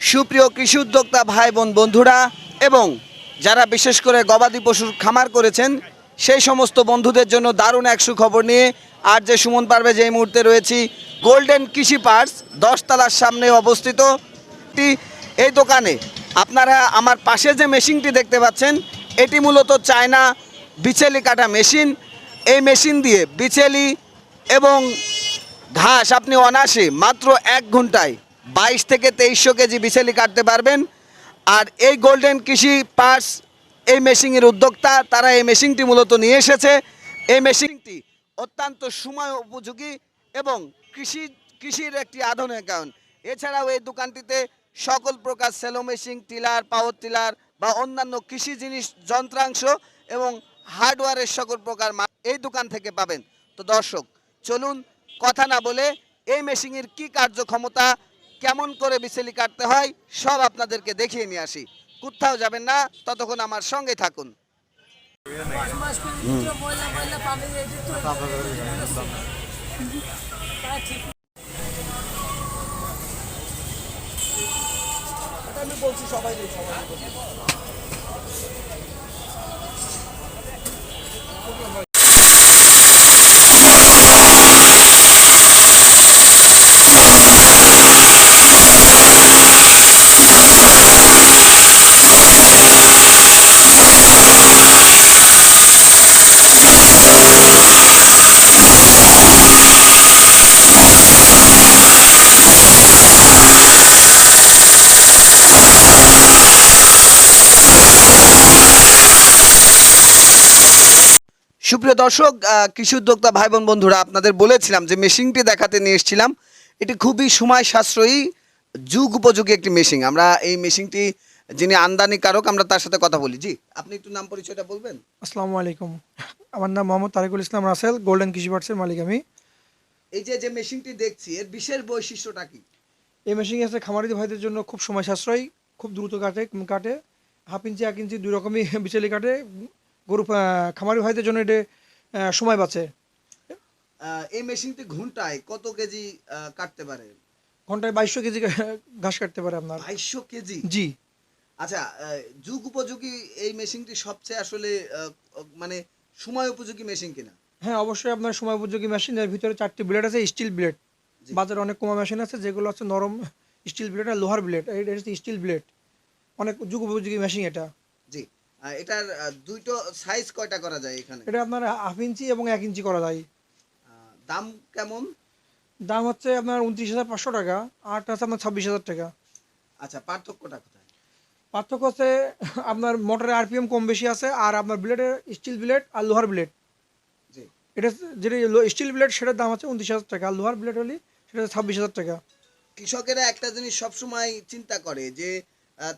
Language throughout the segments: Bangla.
সুপ্রিয় কৃষি উদ্যোক্তা ভাই বোন বন্ধুরা এবং যারা বিশেষ করে গবাদি পশুর খামার করেছেন, সেই সমস্ত বন্ধুদের জন্য দারুণ এক সুখবর নিয়ে আর যে সুমন পারবে যে মুহূর্তে রয়েছি গোল্ডেন কৃষি পার্টস দশতলার সামনে অবস্থিত এই দোকানে। আপনারা আমার পাশে যে মেশিনটি দেখতে পাচ্ছেন, এটি মূলত চায়না বিচেলি কাটা মেশিন। এই মেশিন দিয়ে বিচেলি এবং ঘাস আপনি অনাসে মাত্র এক ঘন্টায় বাইশ থেকে তেইশশো কেজি বিচেলি কাটতে পারবেন। আর এই গোল্ডেন কৃষি পার্টস এই মেশিনের উদ্যোক্তা, তারা এই মেশিনটি মূলত নিয়ে এসেছে। এই মেশিনটি অত্যন্ত সময় উপযোগী এবং কৃষি, কৃষির একটি আধুনিকায়ন এছাড়াও এই দোকানটিতে সকল প্রকার shallow machine, tiller, power tiller বা অন্যান্য কৃষি জিনিস, যন্ত্রাংশ এবং হার্ডওয়্যারের সকল প্রকার এই দোকান থেকে পাবেন। তো দর্শক, চলুন কথা না বলে এই মেশিনের কি কার্যক্ষমতা কেমন করে বিচেলি কাটতে হয়, সব আপনাদেরকে দেখিয়ে নিয়ে আসি। কোথাও যাবেন না, ততক্ষণ আমার সঙ্গে থাকুন। সুপ্রিয় দর্শক কৃষি উদ্যোক্তা ভাই বোন বন্ধুরা আপনাদের বলেছিলাম যে মেশিনটি দেখাতে নিয়ে এসেছিলাম। এটি খুবই সময় সাশ্রয়ী যুগ উপযোগী একটি মেশিন। আমরা এই মেশিনটি যিনি আমদানিকারক আমরা তার সাথে কথা বলি। জি আপনি একটু নাম পরিচয়টা বলবেন। আসসালামু আলাইকুম। আমার নাম মোহাম্মদ তারিকুল ইসলাম রাসেল গোল্ডেন কৃষি পার্টসের মালিক আমি। এই যে যে মেশিনটি দেখছি এর বিশেষ বৈশিষ্ট্যটা কি? এই মেশিন আছে খামারি ভাইদের জন্য খুব সময় সাশ্রয়ী খুব দ্রুত কাটে কাটে। হাফ ইঞ্চি এক ইঞ্চি দুই রকমই বিচেলি কাটে। গরু খামারি ভাইদের জন্য এটা সময় বাঁচে। এই মেশিনটি ঘন্টায় কত কেজি কাটতে পারে? ঘন্টায় বাইশশো কেজি ঘাস কাটতে পারে আপনার। বাইশশো কেজি? জি। আচ্ছা যুগ উপযোগী এই মেশিনটি সবচেয়ে আসলে মানে সময় উপযোগী মেশিন কিনা? হ্যাঁ অবশ্যই আপনার সময় উপযোগী মেশিন। এর ভিতরে চারটি ব্লেড আছে স্টিল ব্লেড। বাজারে অনেক কমা মেশিন আছে যেগুলো হচ্ছে নরম স্টিল ব্লেড আর লোহার ব্লেড। এটা হচ্ছে স্টিল ব্লেড। অনেক যুগ উপযোগী মেশিন এটা। এটার দুইটো সাইজ কয়টা করা যায় এখানে? এটা আপনার হাফ ইঞ্চি এবং এক ইঞ্চি করা যায়। দাম কেমন? দাম হচ্ছে আপনার উনত্রিশ হাজার পাঁচশো টাকা আরটা হচ্ছে আপনার ছাব্বিশ হাজার টাকা। আচ্ছা পার্থক্যটা কোথায়? পার্থক্য হচ্ছে আপনার মোটরের আরপিএম কম বেশি আছে আর আপনার ব্লেডের স্টিল ব্লেড আর লোহার ব্লেড জি। এটা যেটা স্টিল ব্লেড সেটার দাম হচ্ছে উনত্রিশ হাজার টাকা আর লোহার ব্লেড হলে সেটা ছাব্বিশ হাজার টাকা। কৃষকেরা একটা জিনিস সবসময় চিন্তা করে যে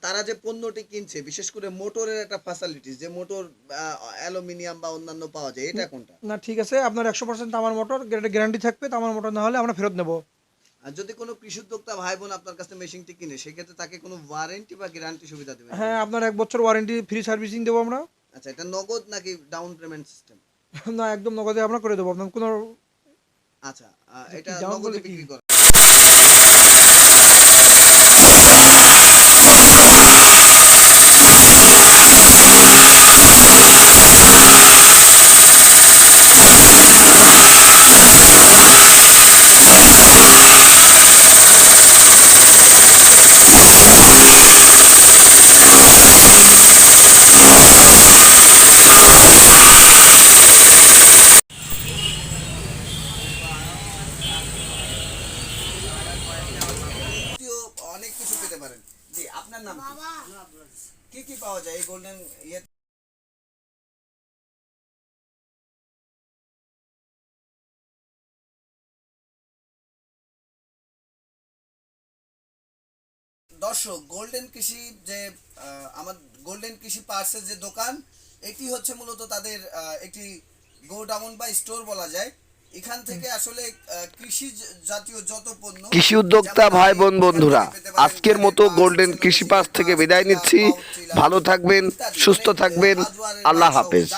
তারা যে পণ্যটি কিনছে বিশেষ করে মোটরের একটা ফ্যাসিলিটিস যে মোটর অ্যালুমিনিয়াম বা অন্যান্য পাওয়া যায় এটা কোনটা? না ঠিক আছে আপনার একশো পার্সেন্ট তামার মোটর গ্যারান্টি থাকবে তামার মোটর না হলে আমরা ফেরত নেব। আর যদি কোনো কৃষি উদ্যোক্তা ভাই বোন আপনার কাছে মেশিনটি কিনে সেক্ষেত্রে তাকে কোনো ওয়ারেন্টি বা গ্যারান্টি সুবিধা দেবে হ্যাঁ আপনার এক বছর ওয়ারেন্টি ফ্রি সার্ভিসিং দেবো আমরা। আচ্ছা এটা নগদ নাকি ডাউন পেমেন্ট সিস্টেম না একদম নগদে আমরা করে দেবো আপনার কোনো আচ্ছা এটা নগদে? বিক্রি করে জাতীয় অনেক কিছু পেতে পারেন জি আপনার নাম কি? কি পাওয়া যায় এই গোল্ডেন ইয়ে? দর্শক গোল্ডেন কৃষি যে আমার গোল্ডেন কৃষি পার্সের যে দোকান এটি হচ্ছে মূলত তাদের একটি গোডাউন বা স্টোর বলা যায়। এখান থেকে আসলে কৃষি জাতীয় যত পণ্য কৃষি উদ্যোক্তা ভাই বোন বন্ধুরা আজকের মতো গোল্ডেন কৃষি পাস থেকে বিদায় নিচ্ছি। ভালো থাকবেন সুস্থ থাকবেন। আল্লাহ হাফেজ।